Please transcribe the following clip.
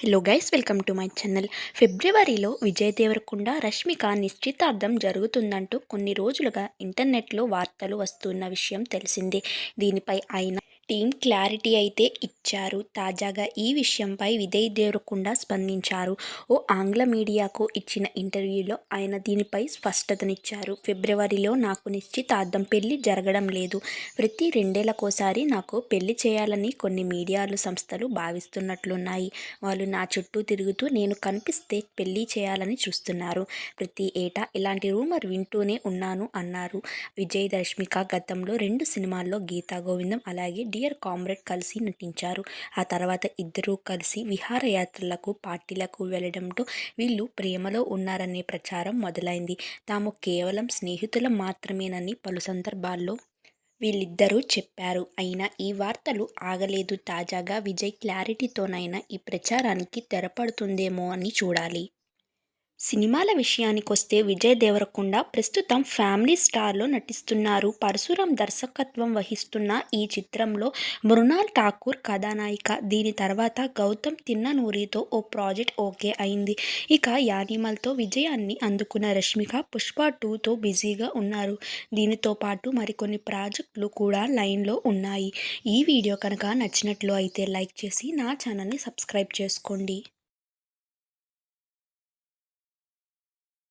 Hello guys welcome to my channel ఫిబ్రవరిలో విజయ్ దేవరకొండ రష్మిక నిశ్చితార్థం జరుగుతుందంటూ కొన్ని రోజులుగా ఇంటర్నెట్లో వార్తలు వస్తున్న విషయం తెలిసిందే. దీనిపై ఆయన టీం క్లారిటీ అయితే ఇచ్చారు. తాజాగా ఈ విషయంపై విజయ్ దేవరకొండ స్పందించారు. ఓ ఆంగ్ల మీడియాకు ఇచ్చిన ఇంటర్వ్యూలో ఆయన దీనిపై స్పష్టతనిచ్చారు. ఫిబ్రవరిలో నాకు నిశ్చితార్థం పెళ్ళి జరగడం లేదు. ప్రతి రెండేళ్ళకోసారి నాకు పెళ్ళి చేయాలని కొన్ని మీడియాలు సంస్థలు భావిస్తున్నట్లున్నాయి. వాళ్ళు నా చుట్టూ తిరుగుతూ నేను కనిపిస్తే పెళ్ళి చేయాలని చూస్తున్నారు. ప్రతి ఏటా ఇలాంటి రూమర్ వింటూనే ఉన్నాను అన్నారు. విజయ్ రష్మిక గతంలో రెండు సినిమాల్లో గీతా గోవిందం అలాగే డియర్ కామ్రేడ్ కలిసి నటించారు. ఆ తర్వాత ఇద్దరూ కలిసి విహారయాత్రలకు పార్టీలకు వెళ్ళడంతో వీళ్ళు ప్రేమలో ఉన్నారనే ప్రచారం మొదలైంది. తాము కేవలం స్నేహితులం మాత్రమేనని పలు సందర్భాల్లో వీళ్ళిద్దరూ చెప్పారు. అయినా ఈ వార్తలు ఆగలేదు. తాజాగా విజయ్ క్లారిటీతోనైనా ఈ ప్రచారానికి తెరపడుతుందేమో అని చూడాలి. సినిమాల విషయానికొస్తే విజయ్ దేవరకొండ ప్రస్తుతం ఫ్యామిలీ స్టార్లో నటిస్తున్నారు. పరశురాం దర్శకత్వం వహిస్తున్న ఈ చిత్రంలో మృణాల్ ఠాకూర్ కథానాయిక దీని తర్వాత గౌతమ్ తిన్ననూరితో ఓ ప్రాజెక్ట్ ఓకే అయింది. ఇక యానిమల్తో విజయాన్ని అందుకున్న రష్మిక పుష్ప టూతో బిజీగా ఉన్నారు. దీనితో పాటు మరికొన్ని ప్రాజెక్టులు కూడా లైన్లో ఉన్నాయి. ఈ వీడియో కనుక నచ్చినట్లు అయితే లైక్ చేసి నా ఛానల్ని సబ్స్క్రైబ్ చేసుకోండి.